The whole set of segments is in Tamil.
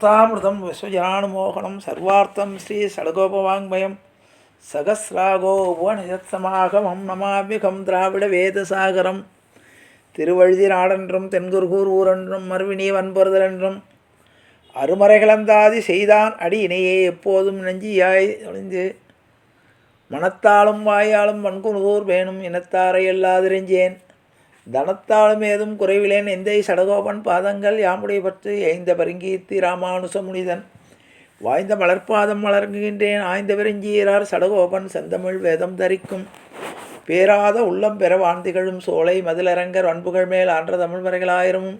சத்தாமிருதம் விஸ்வஜனானுமோகனம் சர்வார்த்தம் ஸ்ரீ சடகோபவாங்மயம். சகசிராகோ உபநிஷத்சமாகமம் நமாபிகம் திராவிட வேதசாகரம். திருவழுதி நாடென்றும் தென்குருகூர் ஊரென்றும் மறுவினி வன்பொருதலென்றும் அருமறைகளந்தாதி செய்தான் அடி இணையே எப்போதும் நெஞ்சியாய் ஒளிந்து மனத்தாலும் வாயாலும் வன்குருகூர் வேணும் இனத்தாரை எல்லாதிரெஞ்சேன் தனத்தாலும் ஏதும் குறைவிலேன் எந்தை சடகோபன் பாதங்கள் யாமுடைய பற்று எய்ந்த பருங்கீர்த்தி ராமானுச முனிதன். வாய்ந்த மலர்பாதம் மலர்கின்றேன் ஆய்ந்த பெருஞ்சீரார் சடகோபன் செந்தமிழ் வேதம் தரிக்கும். பேராத உள்ளம் பெற வாழ்ந்திகழும் சோலை மதிலரங்கர் அன்புகள் மேல் ஆன்ற தமிழ் வரைகளாயிரும்.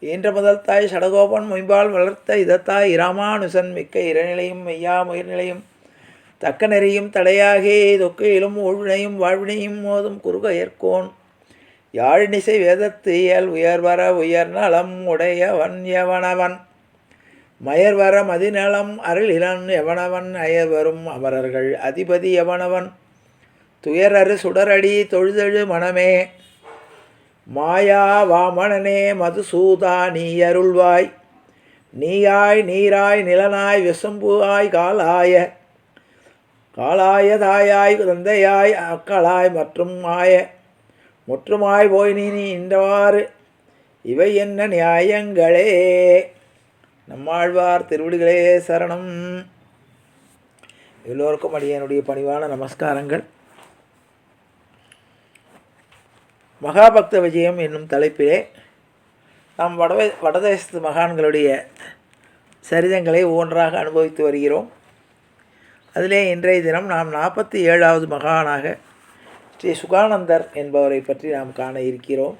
ஈன்ற முதல் தாய் சடகோபன் மொய்பால் வளர்த்த இதத்தாய் இராமானுசன் மிக்க இறைநிலையும் மெய்யா முயர்நிலையும். தக்க நெறியும் தடையாகே தொக்கையிலும் ஊழ்வினையும் வாழ்வினையும் மோதும் குறுகையர்கோன் யாழினிசை வேதத்து இயல் உயர்வர உயர் நலம் உடையவன் எவனவன்? மயர்வர மதிநலம் அருள் இளன் எவனவன்? அயர்வரும் அமரர்கள் அதிபதி எவனவன்? துயரறு சுடரடி தொழுதெழு மனமே. மாயா வாமணனே மதுசூதா நீ அருள்வாய். நீயாய் நீராய் நிலனாய் விசம்புவாய் காலாய. காலாய தாயாய் தந்தையாய் அக்களாய் மற்றும் மாய முற்றுமாய் போய் நீ நீ இன்றவாறு இவை என்ன நியாயங்களே? நம்மாழ்வார் திருவிடுகளே சரணம். எல்லோருக்கும் அடியனுடைய பணிவான நமஸ்காரங்கள். மகாபக்த விஜயம் என்னும் தலைப்பிலே நாம் வடவே வடதேசத்து மகான்களுடைய சரிதங்களை ஒவ்வொன்றாக அனுபவித்து வருகிறோம். அதிலே இன்றைய தினம் நாம் நாற்பத்தி ஏழாவது மகானாக ஸ்ரீ சுகானந்தர் என்பவரை பற்றி நாம் காண இருக்கிறோம்.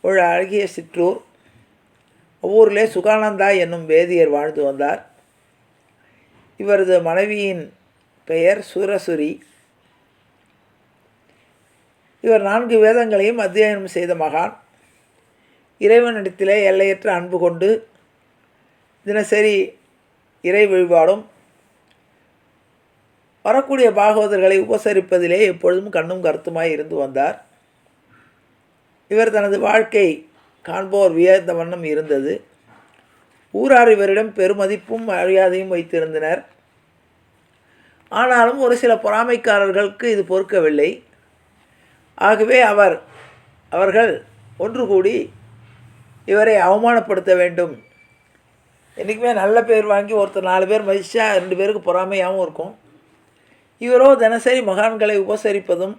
ஒரு அழகிய சிற்றூர். ஊரிலே சுகானந்தா என்னும் வேதியர் வாழ்ந்து வந்தார். இவரது மனைவியின் பெயர் சூரசுரி. இவர் நான்கு வேதங்களையும் அத்தியாயனம் செய்த மகான். இறைவனிடத்திலே எல்லையற்ற அன்பு கொண்டு தினசரி இறை வழிபாடும் வரக்கூடிய பாகவதர்களை உபசரிப்பதிலே எப்பொழுதும் கண்ணும் கருத்துமாய் இருந்து வந்தார். இவர் தனது வாழ்க்கை காண்போர் வியந்த வண்ணம் இருந்தது. ஊரார் இவரிடம் பெருமதிப்பும் மரியாதையும் வைத்திருந்தனர். ஆனாலும் ஒரு சில பொறாமைக்காரர்களுக்கு இது பொறுக்கவில்லை. ஆகவே அவர் அவர்கள் ஒன்று கூடி இவரை அவமானப்படுத்த வேண்டும். என்றைக்குமே நல்ல பேர் வாங்கி ஒருத்தர் நாலு பேர் மதிச்சா ரெண்டு பேருக்கு பொறாமையாகவும் இருக்கும். இவரோ தினசரி மகான்களை உபசரிப்பதும்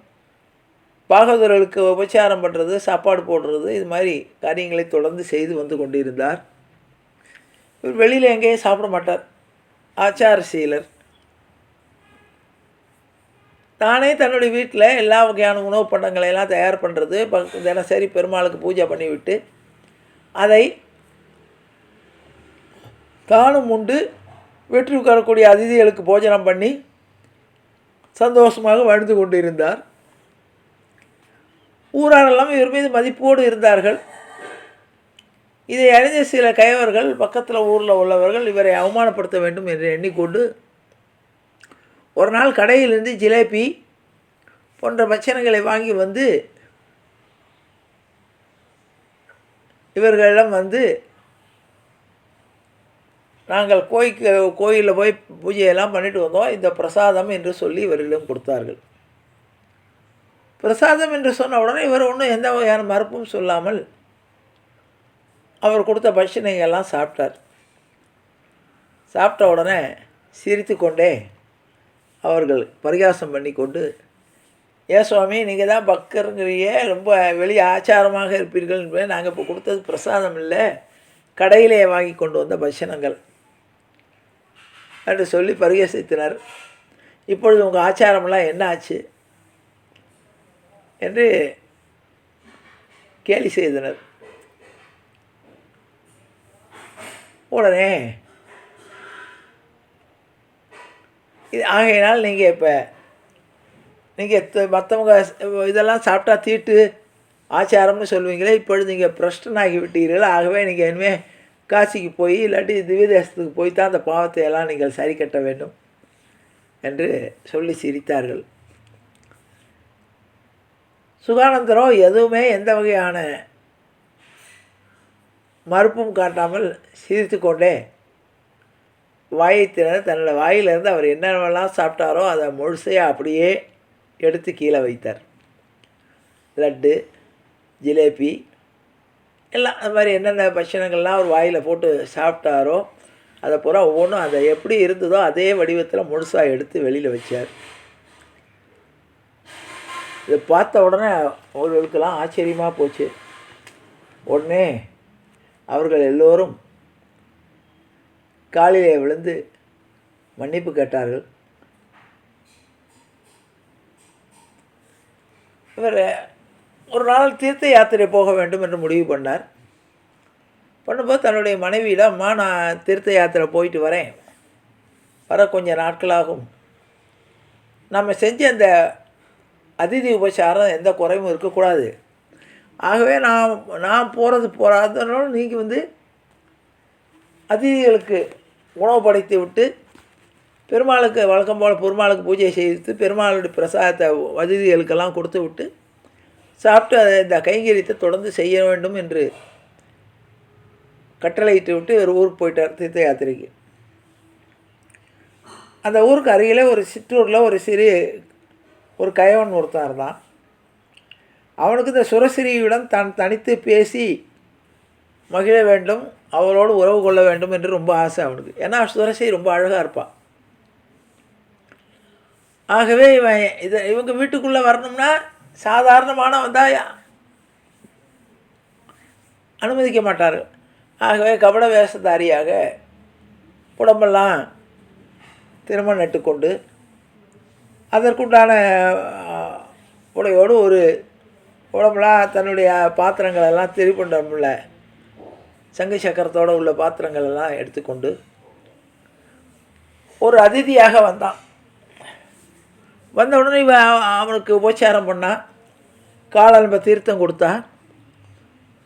பாகவதர்களுக்கு உபச்சாரம் பண்ணுறது சாப்பாடு போடுறது இது மாதிரி காரியங்களை தொடர்ந்து செய்து வந்து கொண்டிருந்தார். இவர் வெளியில் எங்கேயும் சாப்பிட மாட்டார். ஆச்சார சீலர். தானே தன்னுடைய வீட்டில் எல்லா வகையான உணவு பண்டங்களை எல்லாம் தயார் பண்ணுறது தினசரி பெருமாளுக்கு பூஜை பண்ணிவிட்டு அதை தானும் உண்டு வீட்டில் உட்காரக்கூடிய அதிதிகளுக்கு போஜனம் பண்ணி சந்தோஷமாக வாழ்ந்து கொண்டிருந்தார். ஊராரெல்லாம் இவர் மீது மதிப்போடு இருந்தார்கள். இதை அறிந்த சில கைவர்கள் பக்கத்தில் ஊரில் உள்ளவர்கள் இவரை அவமானப்படுத்த வேண்டும் என்று எண்ணிக்கொண்டு ஒரு நாள் கடையிலிருந்து ஜிலேபி போன்ற பட்சணங்களை வாங்கி வந்து இவர்களிடம் வந்து நாங்கள் கோய்க்கு கோயிலில் போய் பூஜையெல்லாம் பண்ணிட்டு வந்தோம். இந்த பிரசாதம் என்று சொல்லி இவரிடம் கொடுத்தார்கள். பிரசாதம் என்று சொன்ன உடனே இவர் ஒன்றும் எந்த வகையான மறுப்பும் சொல்லாமல் அவர் கொடுத்த பட்சணையெல்லாம் சாப்பிட்டார். சாப்பிட்ட உடனே சிரித்து கொண்டே அவர்கள் பரிகாசம் பண்ணி கொண்டு ஏன் சுவாமி நீங்கள் தான் பக்தருங்கிறீங்க. ரொம்ப வெளியே ஆச்சாரமாக இருப்பீர்கள். என்பதை நாங்கள் இப்போ கொடுத்தது பிரசாதம் இல்லை. கடையிலே வாங்கி கொண்டு வந்த பட்சணங்கள். என்று சொல்லி பரிகசித்தனர். இப்பொழுது உங்கள் ஆச்சாரமெல்லாம் என்ன ஆச்சு? என்று கேலி செய்தனர். உடனே இது ஆகையினால் நீங்கள் இப்போ நீங்கள் மற்றவங்க இதெல்லாம் சாப்பிட்டா தீட்டு ஆச்சாரம்னு சொல்லுவீங்களே இப்பொழுது நீங்கள் பிரஷ்டனாகி விட்டீர்கள். ஆகவே நீங்கள் இனிமேல் காசிக்கு போய் இல்லாட்டி திவ்ய தேசத்துக்கு போய் தான் அந்த பாவத்தை எல்லாம் நீங்கள் சரி கட்ட வேண்டும் என்று சொல்லி சிரித்தார்கள். சுகானந்தரோ எதுவுமே எந்த வகையான மறுப்பும் காட்டாமல் சிரித்து கொண்டே வாயை திறந்து தன்னோட வாயிலிருந்து அவர் என்னென்னலாம் சாப்பிட்டாரோ அதை முழுசையாக அப்படியே எடுத்து கீழே வைத்தார். லட்டு ஜிலேபி எல்லாம் அது மாதிரி என்னென்ன பட்சணங்கள்லாம் அவர் வாயில் போட்டு சாப்பிட்டாரோ அதை பூரா ஒவ்வொன்றும் அதை எப்படி இருந்ததோ அதே வடிவத்தில் முழுசாக எடுத்து வெளியில் வச்சார். இதை பார்த்த உடனே அவர்களுக்கெல்லாம் ஆச்சரியமாக போச்சு. உடனே அவர்கள் எல்லோரும் காலிலே விழுந்து மன்னிப்பு கேட்டார்கள். இவர் ஒரு நாள் தீர்த்த யாத்திரை போக வேண்டும் என்று முடிவு பண்ணார். பண்ணும்போது தன்னுடைய மனைவியிடம் அம்மா நான் தீர்த்த யாத்திரை போயிட்டு வரேன். வர கொஞ்சம் நாட்களாகும். நம்ம செஞ்ச அந்த அதிதி உபச்சாரம் எந்த குறையும் இருக்கக்கூடாது. ஆகவே நான் நான் போகிறது போகாதனாலும் நீங்கள் வந்து அதிதிகளுக்கு உணவு படைத்து விட்டு பெருமாளுக்கு வழக்கம் போல் பெருமாளுக்கு பூஜை செய்து பெருமாளுடைய பிரசாதத்தை அதிதிகளுக்கெல்லாம் கொடுத்து விட்டு சாப்பிட்டு அதை இந்த கைங்கரியத்தை தொடர்ந்து செய்ய வேண்டும் என்று கட்டளையிட்டு விட்டு ஒரு ஊருக்கு போயிட்டார் தீர்த்த யாத்திரைக்கு அந்த ஊருக்கு அருகிலே ஒரு சிற்றூரில் ஒரு சிறு ஒரு கயவன் ஒருத்தன் இருந்தான். அவனுக்கு இந்த சுரசிரியுடன் தான் தனித்து பேசி மகிழ வேண்டும் அவளோடு உறவு கொள்ள வேண்டும் என்று ரொம்ப ஆசை அவனுக்கு. ஏன்னா சுரசி ரொம்ப அழகாக இருப்பான் ஆகவே இவன் இதை இவங்க வீட்டுக்குள்ளே வரணும்னா சாதாரணமான வந்தால் அனுமதிக்க மாட்டார். ஆகவே கபட வேஷதாரியாக உடம்பெல்லாம் திருமணம் நட்டுக்கொண்டு அதற்குண்டான உடையோடு ஒரு உடம்புலாம் தன்னுடைய பாத்திரங்களெல்லாம் திருப்பண்டமில்ல சங்கு சக்கரத்தோடு உள்ள பாத்திரங்களெல்லாம் எடுத்துக்கொண்டு ஒரு அதிதியாக வந்தான். வந்த உடனே இவன் அவனுக்கு உபச்சாரம் பண்ணான் காலம்ப தீர்த்தம் கொடுத்தா.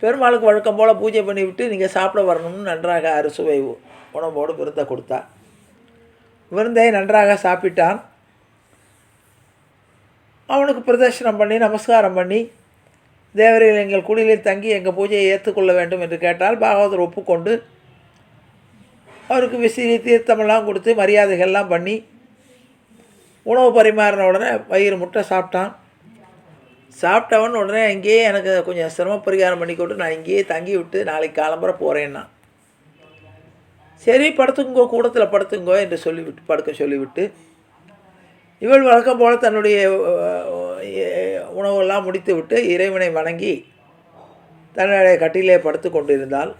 பெருமாளுக்கு வழக்கம் போல் பூஜை பண்ணிவிட்டு நீங்கள் சாப்பிட வரணும்னு நன்றாக அறுசுவை உணவோடு விருந்தை கொடுத்தா. விருந்தை நன்றாக சாப்பிட்டான். அவனுக்கு பிரதர்ஷனம் பண்ணி நமஸ்காரம் பண்ணி தேவரையில் எங்கள் குடிலில் தங்கி எங்கள் பூஜையை ஏற்றுக்கொள்ள வேண்டும் என்று கேட்டால் பாகவதர் ஒப்புக்கொண்டு அவருக்கு விசிறி தீர்த்தமெல்லாம் கொடுத்து மரியாதைகள்லாம் பண்ணி உணவு பரிமாறின உடனே வயிறு முட்டை சாப்பிட்டான். சாப்பிட்டவன் உடனே இங்கேயே எனக்கு கொஞ்சம் சிரம பரிகாரம் பண்ணி கொண்டு நான் இங்கேயே தங்கி விட்டு நாளைக்கு காலம்புற போகிறேன்னா சரி படுத்துங்கோ கூடத்தில் படுத்துங்கோ என்று சொல்லிவிட்டு படுக்க சொல்லிவிட்டு இவள் வழக்கம் போல் தன்னுடைய உணவெல்லாம் முடித்து விட்டு இறைவனை வணங்கி தன்னுடைய கட்டிலே படுத்து கொண்டிருந்தால்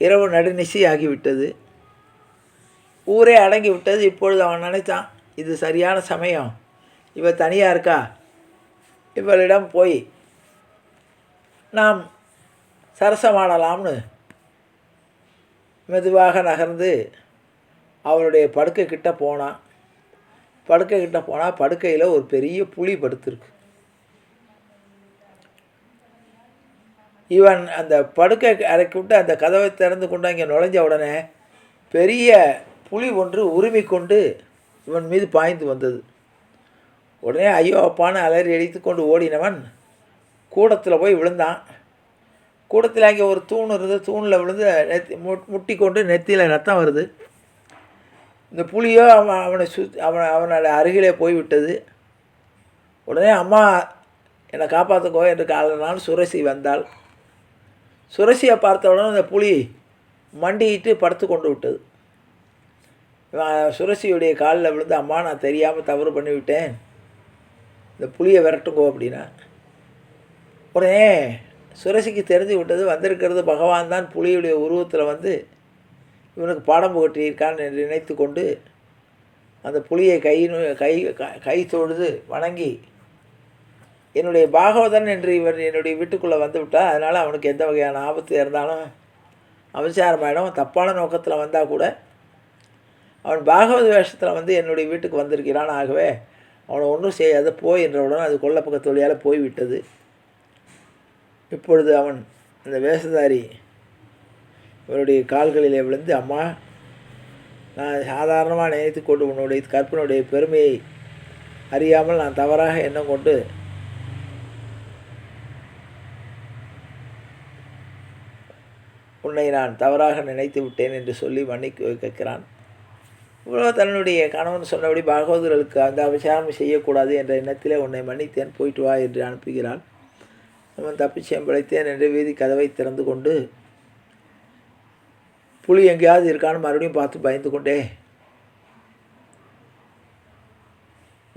இரவு நடுநிசி ஆகிவிட்டது ஊரே அடங்கி விட்டது இப்பொழுது அவன் நினைத்தான் இது சரியான சமயம். இவ தனியாக இருக்கா? இவளிடம் போய் நாம் சரசமாடலாம்னு மெதுவாக நகர்ந்து அவளுடைய படுக்கை கிட்ட போனான் படுக்கை கிட்ட போனால் படுக்கையில் ஒரு பெரிய புலி படுத்துருக்கு. இவன் அந்த படுக்கை அறைக்கு விட்டு அந்த கதவை திறந்து கொண்டு அங்கே நுழைஞ்ச உடனே பெரிய புலி ஒன்று உரிமை கொண்டு இவன் மீது பாய்ந்து வந்தது. உடனே ஐயோ அப்பான்னு அலறி அடித்து கொண்டு ஓடினவன் கூடத்தில் போய் விழுந்தான். கூடத்தில் அங்கே ஒரு தூண் இருந்தது. தூணில் விழுந்து நெத்தி முட்டி கொண்டு நெத்தியில் ரத்தம் வருது. இந்த புலியோ அவன் அவனை சு அவனை அவனோட அருகிலே போய்விட்டது. உடனே அம்மா என்னை காப்பாற்றுக்கோ என்று காலனால் சுரசி வந்தாள். சுரசியை பார்த்தவுடனே அந்த புலி மண்டியிட்டு படுத்து கொண்டு விட்டது. சுரசியுடைய காலில் விழுந்து அம்மா நான் தெரியாமல் தவறு பண்ணிவிட்டேன். இந்த புளியை விரட்டுங்கோ அப்படின்னா உடனே சுரசிக்கு தெரிஞ்சு விட்டது வந்திருக்கிறது பகவான் தான் புலியுடைய உருவத்தில் வந்து இவனுக்கு பாடம் புகட்டியிருக்கான்னு என்று நினைத்து கொண்டு அந்த புலியை கை கை கை தொழுது வணங்கி என்னுடைய பாகவதன் என்று இவர் என்னுடைய வீட்டுக்குள்ளே வந்து விட்டால் அதனால் அவனுக்கு எந்த வகையான ஆபத்து இருந்தாலும் அவசாரமாயிடும் தப்பான நோக்கத்தில் வந்தால் கூட அவன் பாகவத வேஷத்தில் வந்து என்னுடைய வீட்டுக்கு வந்திருக்கிறான். ஆகவே அவனை ஒன்றும் செய்யாத போய் என்றவுடன் அது கொல்ல பக்கத்து வழியால் போய்விட்டது. இப்பொழுது அவன் அந்த வேஷதாரி இவனுடைய கால்களிலே விழுந்து அம்மா நான் சாதாரணமாக நினைத்து கொண்டு உன்னுடைய கற்பனுடைய பெருமையை அறியாமல் நான் தவறாக எண்ணம் கொண்டு உன்னை நான் தவறாக நினைத்து விட்டேன் என்று சொல்லி மன்னிக்க கேட்கிறான். தன்னுடைய கணவன் சொன்னபடி பாகவதர்களுக்கு அந்த அபிசாரம் செய்யக்கூடாது என்ற எண்ணத்திலே உன்னை மன்னித்தேன் போயிட்டு வா என்று அனுப்புகிறான் அவன் தப்பிச்சேன் பிழைத்தேன் என்று வீதி கதவை திறந்து கொண்டு புலி எங்கேயாவது இருக்கான்னு மறுபடியும் பார்த்து பயந்து கொண்டே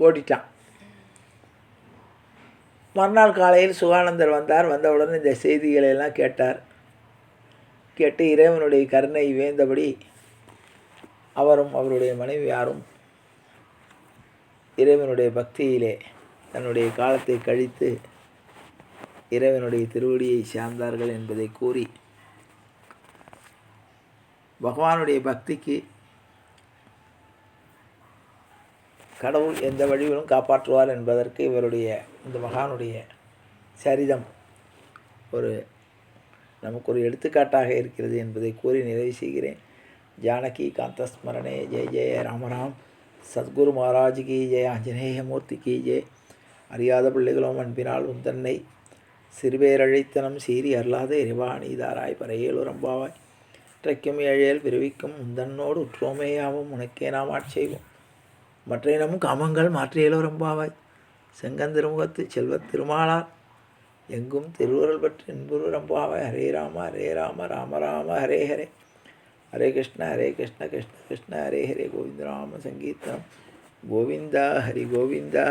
ஓடிட்டான். மறுநாள் காலையில் சுகானந்தர் வந்தார். வந்தவுடன் இந்த செய்திகளை எல்லாம் கேட்டார். கேட்டு இறைவனுடைய கருணை வேந்தபடி அவரும் அவருடைய மனைவியாரும் இறைவனுடைய பக்தியிலே தன்னுடைய காலத்தை கழித்து இறைவனுடைய திருவடியை சார்ந்தார்கள் என்பதை கூறி பகவானுடைய பக்திக்கு கடவுள் எந்த வழியிலும் காப்பாற்றுவார் என்பதற்கு இவருடைய இந்த மகானுடைய சரிதம் ஒரு நமக்கு ஒரு எடுத்துக்காட்டாக இருக்கிறது என்பதை கூறி நிறைவு செய்கிறேன். ஜானகி காந்தஸ்மரணே ஜெய ஜெய ராமராம் சத்குரு மகாராஜ் கி ஜெய ஆஞ்சநேய மூர்த்தி கி ஜெய் அறியாத பிள்ளைகளும் அன்பினால் உந்தன்னை சிறுபேரழைத்தனம் சீறி அருளாத இறைவாணிதாராய் பறையேலுரம்பாவாய் இற்றைக்கும் ஏழையல் பிறவிக்கும் உந்தன்னோடு உற்றோமேயாவும் உனக்கே நாம் ஆட்செய்வோம் மற்ற இனமும் காமங்கள் மாற்றியலுரம்பாவாய் செங்கந்திருமுகத்து செல்வத் திருமாளார் எங்கும் திருவுருள் பற்றி இன்புருரம்பாவாய் ஹரே ராம ஹரே ராம ராம ராம ஹரே ஹரே. ஹரே கிருஷ்ண ஹரே கிருஷ்ண கிருஷ்ண கிருஷ்ண ஹரே ஹரே கோவிந்த ராம சங்கீர்த்தனம் கோவிந்தா ஹரி கோவிந்தா